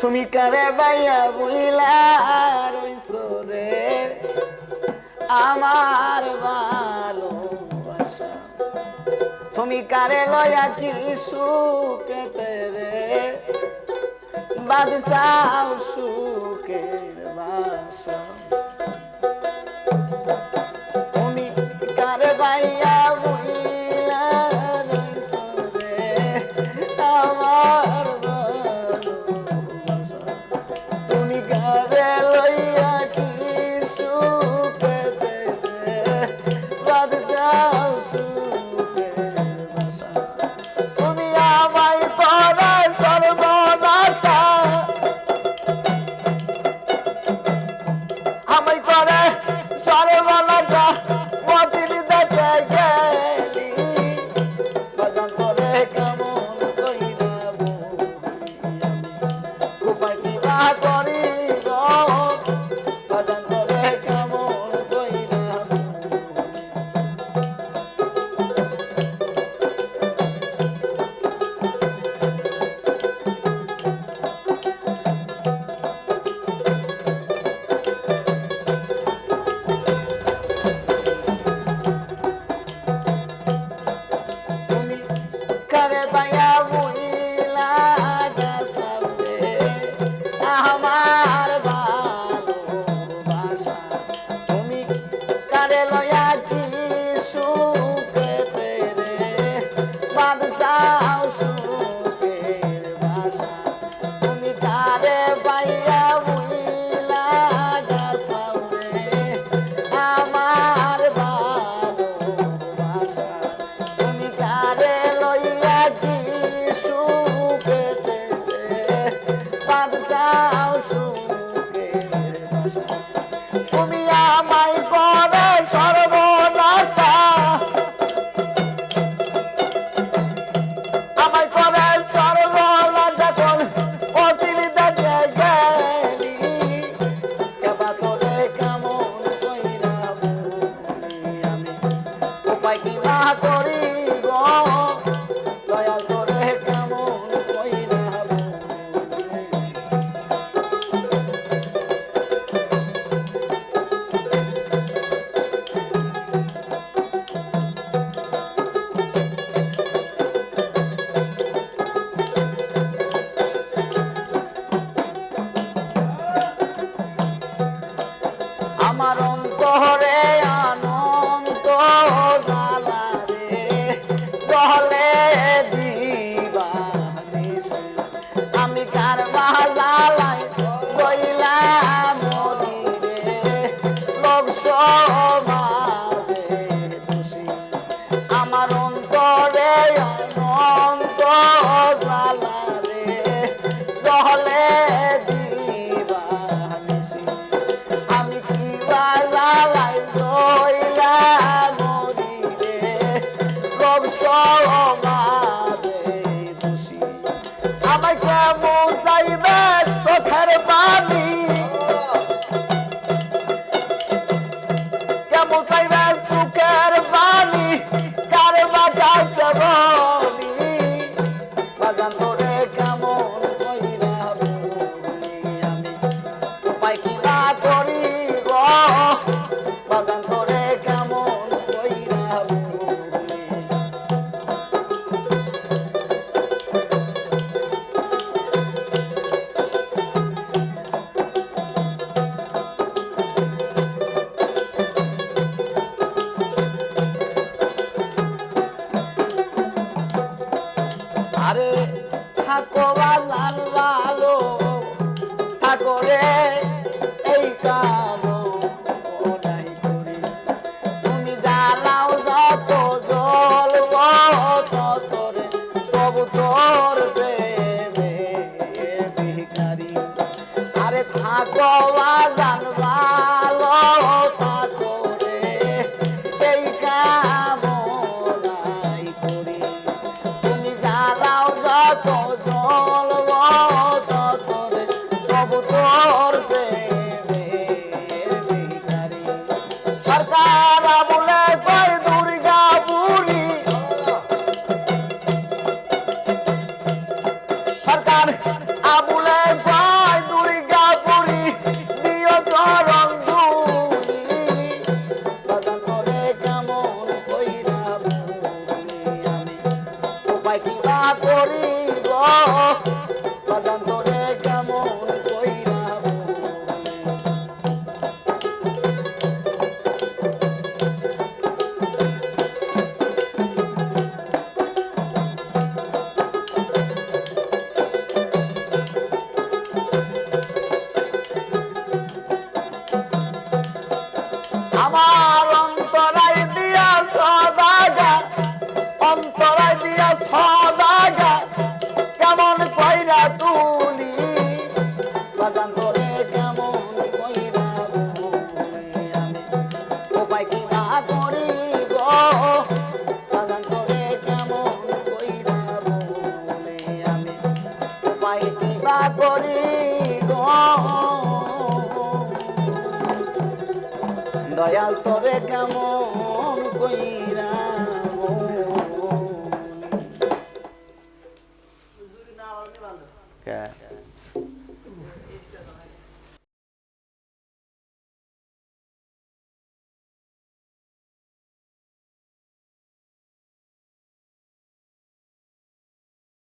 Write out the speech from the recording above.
তুমি কারে বাইয়া বুইলা রইছো রে? আমার ভালো তুমি কারে লয়া কি সুখে তেরে বাদশাহ সুখের বাসা। তারে লয়া কি সুখে তেরে বাদ যাও সুখের বাসা। তুমি তারে পাইয়া বুইলা গাছাও রে। আমার ভালো বাসা তুমি তারে লইয়া কি সুখে তেরে বাদ যাও yeah. বাবু তোর প্রেমে ভিখারি। আরে থাকো জানবা অন্তরাই দিয়া সদাগা কেমন কইরা তুলি? বাজান তোরে কেমন কইরা বলি আমি? উপায় কি না করি গো বাজান তোরে কেমন কইরা বলি আমি? উপায় কি বা করি গো দয়াল তোরে কেমন কইরা